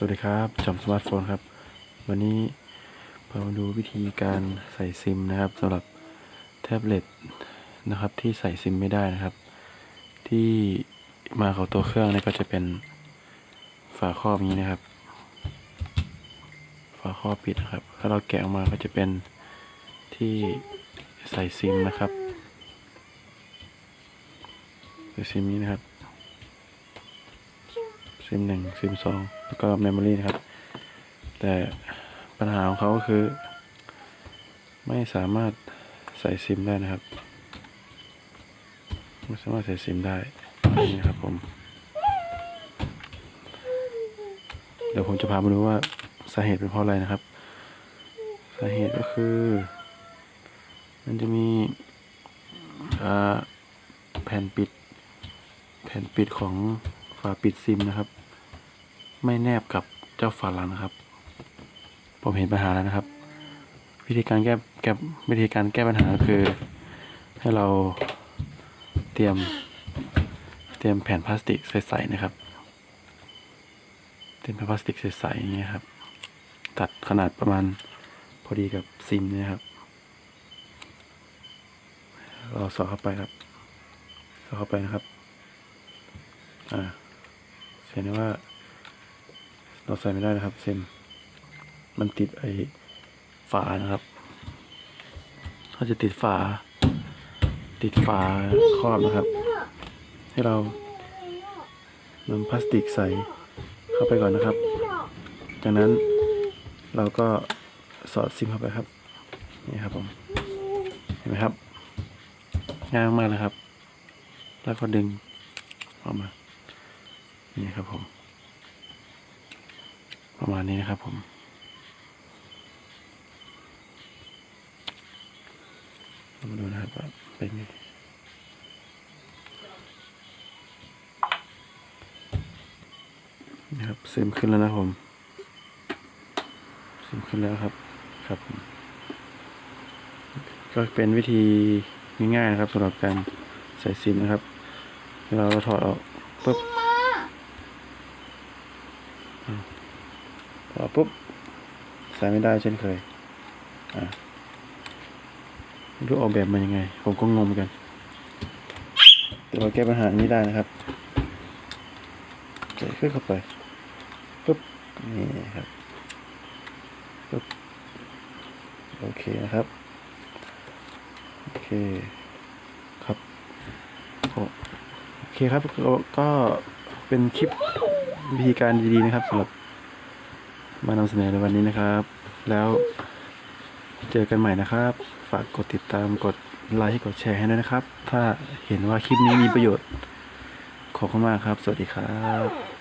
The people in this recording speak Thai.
สวัสดีครับจอมสมาร์ทโฟนครับ วันนี้เรามาดูวิธีการใส่ซิมนะครับสำหรับแท็บเล็ตนะครับที่ใส่ซิมไม่ได้นะครับ ที่มาของตัวเครื่องนี่ก็จะเป็นฝาครอบนี้นะครับ ฝาครอบปิดนะครับถ้าเราแกะออกมาก็จะเป็นที่ใส่ซิมนะครับใส่ซิมนี้นะครับ ซิมหนึ่งซิมสองแล้วก็เมมโมรีนะครับ แต่ปัญหาของเขาก็คือ ไม่สามารถใส่ซิมได้นะครับ ไม่สามารถใส่ซิมได้นี่นะครับผม เดี๋ยวผมจะพามาดูว่าสาเหตุเป็นเพราะอะไรนะครับ สาเหตุก็คือ มันจะมีแผ่นปิด แผ่นปิดของ ฝาปิดซิมนะครับ ไม่แนบกับเจ้าฝาหลังนะครับ ผมเห็นปัญหาแล้วนะครับ วิธีการแก้แก้วิธีการแก้ปัญหาก็คือ ให้เราเตรียมเตรียมแผ่นพลาสติกใสๆนะครับ เตรียมแผ่นพลาสติกใสๆอย่างเงี้ยครับ ตัดขนาดประมาณพอดีกับซิมนะครับเราสอดเข้าไปครับสอดเข้าไปนะครับ อ่า ห็นได้ว่า เราใส่ไม่ได้นะครับ เซม มันติดไอ้ฝานะครับเขาจะติดฝา ติดฝาครอบนะครับ ให้เรานำพลาสติกใส่เข้าไปก่อนนะครับ จากนั้นเราก็สอดซิมเข้าไปครับ นี่ครับผม เห็นไหมครับ ง่ายมากๆเลยครับ แล้วก็ดึงออกมา นี่ครับผม ประมาณนี้นะครับผมมาดูนะครับว่าเป็นไงนี่ครับซึมขึ้นแล้วนะผมซึมขึ้นแล้วครับครับผมก็เป็นวิธีง่ายๆนะครับสำหรับการใส่ซิมนะครับเวลาเราถอดออกปุ๊บ พอปุ๊บใส่ไม่ได้เช่นเคยอ่าไม่รู้ออกแบบมายังไง ผมก็งงเหมือนกัน แต่เราแก้ปัญหานี้ได้นะครับใส่ขึ้นเข้าไปปุ๊บนี่ครับปุ๊บโอเคนะครับ โอเคครับโอเคครับก็เป็นคลิป วิธีการดีๆนะครับสำหรับมานำเสนอในวันนี้นะครับ แล้วเจอกันใหม่นะครับ ฝากกดติดตามกดไลค์กดแชร์ให้ด้วยนะครับ ถ้าเห็นว่าคลิปนี้มีประโยชน์ขอบคุณมากครับ สวัสดีครับ